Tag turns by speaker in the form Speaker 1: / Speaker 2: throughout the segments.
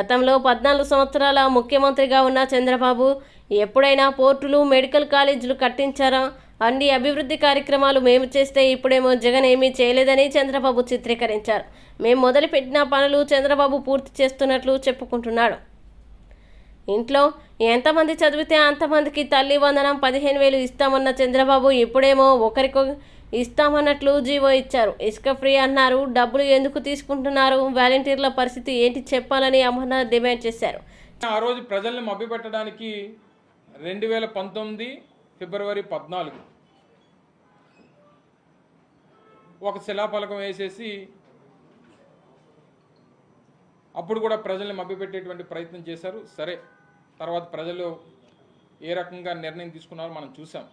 Speaker 1: గతంలో పద్నాలుగు సంవత్సరాల ముఖ్యమంత్రిగా ఉన్న చంద్రబాబు ఎప్పుడైనా పోర్టులు మెడికల్ కాలేజీలు కట్టించారా? అన్ని అభివృద్ధి కార్యక్రమాలు మేము చేస్తే ఇప్పుడేమో జగన్ ఏమీ చేయలేదని చంద్రబాబు చిత్రీకరించారు. మేము మొదలుపెట్టిన పనులు చంద్రబాబు పూర్తి చేస్తున్నట్లు చెప్పుకుంటున్నాడు. ఇంట్లో ఎంతమంది చదివితే అంతమందికి తల్లి వందనం పదిహేను వేలు ఇస్తామన్న చంద్రబాబు ఇప్పుడేమో ఒకరికొ ఇస్తామన్నట్లు జీవో ఇచ్చారు. ఇసుక ఫ్రీ అన్నారు. డబ్బులు ఎందుకు తీసుకుంటున్నారు? వాలంటీర్ల పరిస్థితి ఏంటి చెప్పాలని అమర్నాథ్ డిమాండ్ చేశారు.
Speaker 2: ఆ రోజు ప్రజల్ని మభ్యపెట్టడానికి రెండు వేల పంతొమ్మిది ఫిబ్రవరి పద్నాలుగు ఒక శిలాఫలకం వేసేసి అప్పుడు కూడా ప్రజల్ని మభ్యపెట్టేటువంటి ప్రయత్నం చేశారు. సరే తర్వాత ప్రజలు ఏ రకంగా నిర్ణయం తీసుకున్నారో మనం చూసాం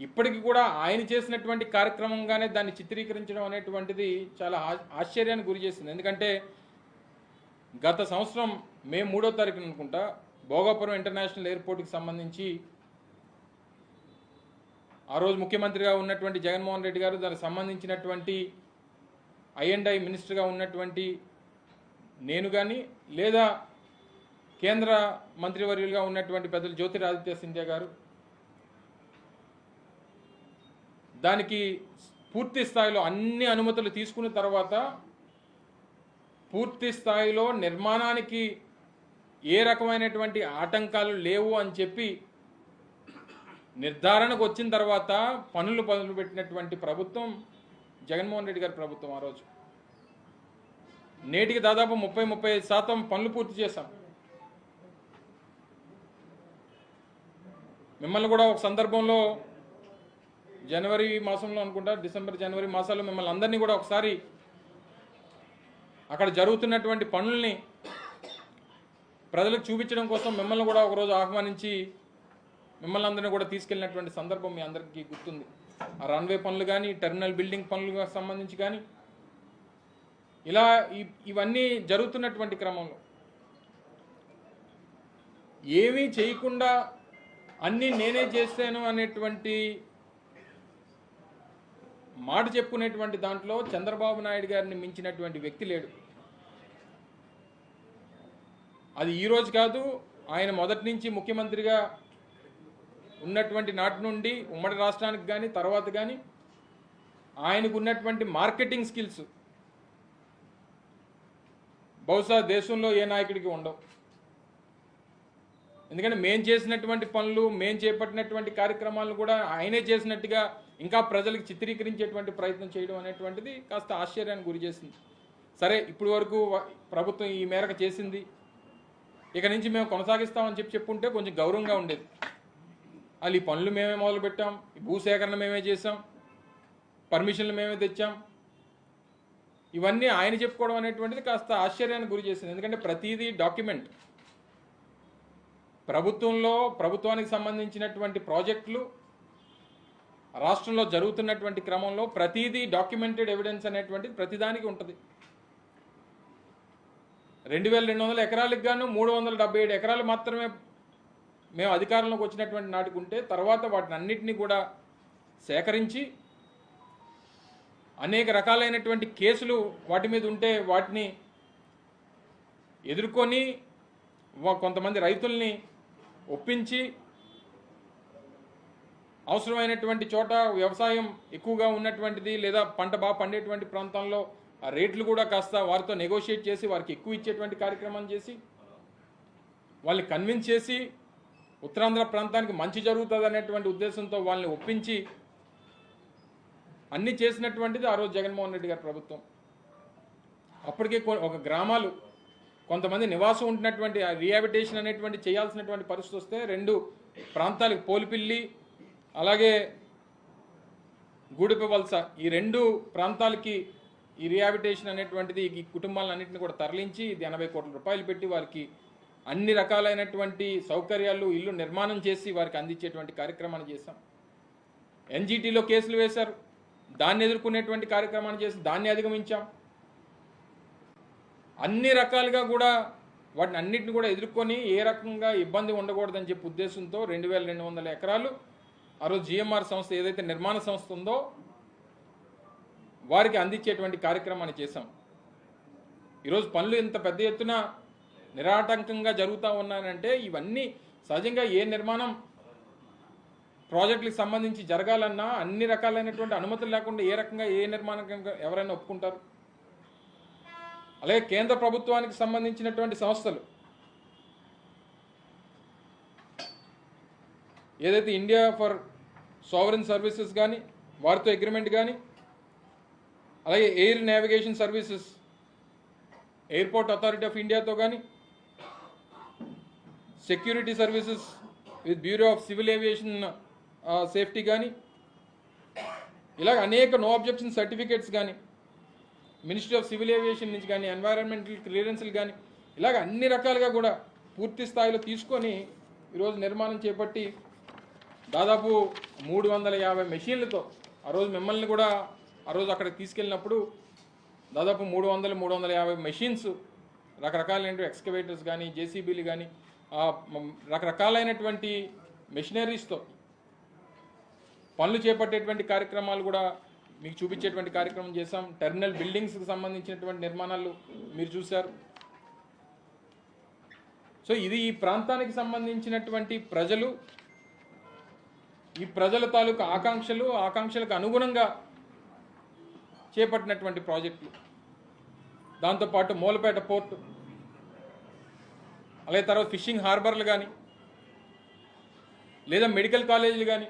Speaker 2: ఇప్పటికి కూడా ఆయన చేసినటువంటి కార్యక్రమంగానే దాన్ని చిత్రీకరించడం అనేటువంటిది చాలా ఆశ్చర్యానికి గురి చేసింది. ఎందుకంటే గత సంవత్సరం మే మూడో తారీఖున అనుకుంటా భోగాపురం ఇంటర్నేషనల్ ఎయిర్పోర్ట్కి సంబంధించి ఆ రోజు ముఖ్యమంత్రిగా ఉన్నటువంటి జగన్మోహన్ రెడ్డి గారు దానికి సంబంధించినటువంటి ఐఎండ్ఐ మినిస్టర్గా ఉన్నటువంటి నేను కానీ లేదా కేంద్ర మంత్రివర్యులుగా ఉన్నటువంటి పెద్దలు జ్యోతిరాదిత్య సింధ్యా గారు దానికి పూర్తి స్థాయిలో అన్ని అనుమతులు తీసుకున్న తర్వాత పూర్తి స్థాయిలో నిర్మాణానికి ఏ రకమైనటువంటి ఆటంకాలు లేవు అని చెప్పి నిర్ధారణకు వచ్చిన తర్వాత పనులు పనులు పెట్టినటువంటి ప్రభుత్వం జగన్మోహన్ రెడ్డి గారి ప్రభుత్వం ఆ రోజు. నేటికి దాదాపు ముప్పై ముప్పై ఐదు శాతం పనులు పూర్తి చేశాం. మిమ్మల్ని కూడా ఒక సందర్భంలో జనవరి మాసంలో అనుకుంటా డిసెంబర్ జనవరి మాసాల్లో మిమ్మల్ని అందరినీ కూడా ఒకసారి అక్కడ జరుగుతున్నటువంటి పనుల్ని ప్రజలకు చూపించడం కోసం మిమ్మల్ని కూడా ఒకరోజు ఆహ్వానించి మిమ్మల్ని అందరినీ కూడా తీసుకెళ్ళినటువంటి సందర్భం మీ అందరికీ గుర్తుంది. ఆ రన్వే పనులు కానీ టెర్మినల్ బిల్డింగ్ పనులకు సంబంధించి కానీ ఇలా ఇ- ఇవన్నీ జరుగుతున్నటువంటి క్రమంలో ఏమీ చేయకుండా అన్నీ నేనే చేశాను అనేటువంటి మాట చెప్పుకునేటువంటి దాంట్లో చంద్రబాబు నాయుడు గారిని మించినటువంటి వ్యక్తి లేడు. అది ఈరోజు కాదు ఆయన మొదటి నుంచి ముఖ్యమంత్రిగా ఉన్నటువంటి నాటి నుండి ఉమ్మడి రాష్ట్రానికి కానీ తర్వాత కానీ ఆయనకు ఉన్నటువంటి మార్కెటింగ్ స్కిల్స్ బహుశా దేశంలో ఏ నాయకుడికి ఉండవు. ఎందుకంటే మేము చేసినటువంటి పనులు మేము చేపట్టినటువంటి కార్యక్రమాలను కూడా ఆయనే చేసినట్టుగా ఇంకా ప్రజలకు చిత్రీకరించేటువంటి ప్రయత్నం చేయడం అనేటువంటిది కాస్త ఆశ్చర్యానికి గురి చేసింది. సరే ఇప్పటి వరకు ప్రభుత్వం ఈ మేరకు చేసింది. ఇక నుంచి మేము కొనసాగిస్తామని చెప్పి చెప్పుంటే కొంచెం గౌరవంగా ఉండేది. వాళ్ళు ఈ పనులు మేమే మొదలుపెట్టాం భూసేకరణ మేమే చేసాం పర్మిషన్లు మేమే తెచ్చాం. ఇవన్నీ ఆయన చెప్పుకోవడం అనేటువంటిది కాస్త ఆశ్చర్యానికి గురి చేసింది. ఎందుకంటే ప్రతిదీ డాక్యుమెంట్. ప్రభుత్వంలో ప్రభుత్వానికి సంబంధించినటువంటి ప్రాజెక్టులు రాష్ట్రంలో జరుగుతున్నటువంటి క్రమంలో ప్రతిదీ డాక్యుమెంటెడ్ ఎవిడెన్స్ అనేటువంటిది ప్రతిదానికి ఉంటుంది. రెండు వేల రెండు వందల ఎకరాలకు గాను మూడు వందల డెబ్బై ఏడు ఎకరాలు మాత్రమే మేము అధికారంలోకి వచ్చినటువంటి నాటుకుంటే తర్వాత వాటిని అన్నిటినీ కూడా సేకరించి అనేక రకాలైనటువంటి కేసులు వాటి మీద ఉంటే వాటిని ఎదుర్కొని కొంతమంది రైతుల్ని ఒప్పించి అవసరమైనటువంటి చోట వ్యవసాయం ఎక్కువగా ఉన్నటువంటిది లేదా పంట బాగా పండేటువంటి ప్రాంతాల్లో ఆ రేట్లు కూడా కాస్త వారితో నెగోషియేట్ చేసి వారికి ఎక్కువ ఇచ్చేటువంటి కార్యక్రమం చేసి వాళ్ళని కన్విన్స్ చేసి ఉత్తరాంధ్ర ప్రాంతానికి మంచి జరుగుతుంది అనేటువంటి ఉద్దేశంతో వాళ్ళని ఒప్పించి అన్నీ చేసినటువంటిది ఆ రోజు జగన్మోహన్ రెడ్డి గారి ప్రభుత్వం. అప్పటికే ఒక గ్రామాలు కొంతమంది నివాసం ఉంటున్నటువంటి ఆ రిహాబిటేషన్ అనేటువంటి చేయాల్సినటువంటి పరిస్థితి వస్తే రెండు ప్రాంతాలకు పోలిపిల్లి అలాగే గూడిప వలస. ఈ రెండు ప్రాంతాలకి ఈ రిహాబిటేషన్ అనేటువంటిది ఈ కుటుంబాలన్నింటినీ కూడా తరలించి ఇది ఎనభై కోట్ల రూపాయలు పెట్టి వారికి అన్ని రకాలైనటువంటి సౌకర్యాలు ఇల్లు నిర్మాణం చేసి వారికి అందించేటువంటి కార్యక్రమాన్ని చేశాం. ఎన్జీటీలో కేసులు వేశారు. దాన్ని ఎదుర్కొనేటువంటి కార్యక్రమాన్ని చేసి దాన్ని అధిగమించాం. అన్ని రకాలుగా కూడా వాటిని అన్నిటిని కూడా ఎదుర్కొని ఏ రకంగా ఇబ్బంది ఉండకూడదని చెప్పి ఉద్దేశంతో రెండు వేల రెండు వందల ఎకరాలు ఆ రోజు జిఎంఆర్ సంస్థ ఏదైతే నిర్మాణ సంస్థ ఉందో వారికి అందించేటువంటి కార్యక్రమాన్ని చేశాం. ఈరోజు పనులు ఇంత పెద్ద ఎత్తున నిరాటంకంగా జరుగుతూ ఉన్నాయంటే ఇవన్నీ సహజంగా ఏ నిర్మాణం ప్రాజెక్టులకు సంబంధించి జరగాలన్నా అన్ని రకాలైనటువంటి అనుమతులు లేకుండా ఏ రకంగా ఏ నిర్మాణం ఎవరైనా ఒప్పుకుంటారు? అలాగే కేంద్ర ప్రభుత్వానికి సంబంధించినటువంటి సంస్థలు. ఏదైతే ఇండియా ఫర్ సావరెన్ సర్వీసెస్ కానీ వారితో అగ్రిమెంట్ కానీ అలాగే air navigation services airport authority of ఇండియాతో కానీ security services with bureau of civil aviation safety కానీ ఇలాగ అనేక నో అబ్జెక్షన్ సర్టిఫికేట్స్ కానీ మినిస్ట్రీ ఆఫ్ సివిల్ ఏవియేషన్ నుంచి కానీ ఎన్వైరాన్మెంటల్ క్లియరెన్స్లు కానీ ఇలాగ అన్ని రకాలుగా కూడా పూర్తి స్థాయిలో తీసుకొని ఈరోజు నిర్మాణం చేపట్టి దాదాపు మూడు వందల యాభై మెషిన్లతో ఆ రోజు మిమ్మల్ని కూడా ఆ రోజు అక్కడికి తీసుకెళ్ళినప్పుడు దాదాపు మూడు వందల మూడు వందల యాభై మెషిన్స్ రకరకాలైనటువంటి ఎక్స్కవేటర్స్ కానీ జేసీబీలు కానీ రకరకాలైనటువంటి మెషినరీస్తో పనులు చేపట్టేటువంటి కార్యక్రమాలు కూడా మీకు చూపించేటువంటి కార్యక్రమం చేశాం. టెర్మినల్ బిల్డింగ్స్కి సంబంధించినటువంటి నిర్మాణాలు మీరు చూశారు. సో ఇది ఈ ప్రాంతానికి సంబంధించినటువంటి ప్రజలు ఈ ప్రజల తాలూకు ఆకాంక్షలు ఆకాంక్షలకు అనుగుణంగా చేపట్టినటువంటి ప్రాజెక్టులు. దాంతోపాటు మూలపేట పోర్టు అలాగే తర్వాత ఫిషింగ్ హార్బర్లు కానీ లేదా మెడికల్ కాలేజీలు కానీ